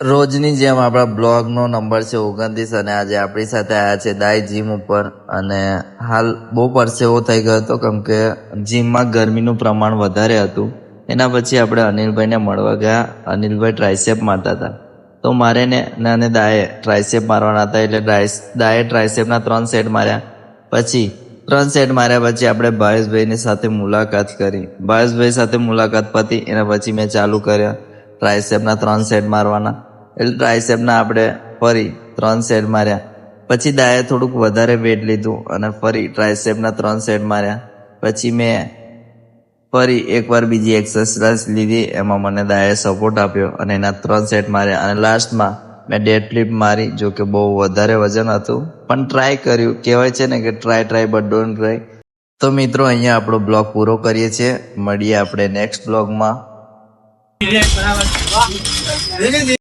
રોજની જેમ આપણા બ્લોગનો નંબર છે ઓગણત્રીસ અને આજે આપણી સાથે આવ્યા છે દાઈ જીમ ઉપર અને હાલ બહુ પરસેવો થઈ ગયો હતો કેમ કે જીમમાં ગરમીનું પ્રમાણ વધારે હતું. એના પછી આપણે અનિલભાઈને મળવા ગયા. અનિલભાઈ ટ્રાયસેપ મારતા હતા. તો મારે ને અને દાએ ટ્રાયસેપ મારવાના હતા એટલે ડ્રાઇસ દાએ ટ્રાયસેપના ત્રણ સેટ માર્યા. પછી ત્રણ સેટ માર્યા પછી આપણે ભાવેશભાઈની સાથે મુલાકાત કરી. ભાવેશભાઈ સાથે મુલાકાત પતી એના પછી મેં ચાલુ કર્યા ટ્રાયસેપના ત્રણ સેટ મારવાના. એટલે ટ્રાયસેપના આપણે ફરી ત્રણ સેટ માર્યા. પછી દાએ થોડુંક વધારે વેટ લીધું અને ફરી ટ્રાયસેપના ત્રણ સેટ માર્યા. પછી મેં ફરી એકવાર બીજી એક્સરસાઇઝ લીધી, એમાં મને દાએ સપોર્ટ આપ્યો અને એના ત્રણ સેટ માર્યા. અને લાસ્ટમાં મેં ડેડ ફ્લિપ મારી, જો કે બહુ વધારે વજન હતું. પણ ટ્રાય કર્યું. કહેવાય છે ને કે try try but don't try તો મિત્રો, અહીંયા આપણો બ્લોગ પૂરો કરીએ છીએ. મળીએ આપણે નેક્સ્ટ બ્લોગમાં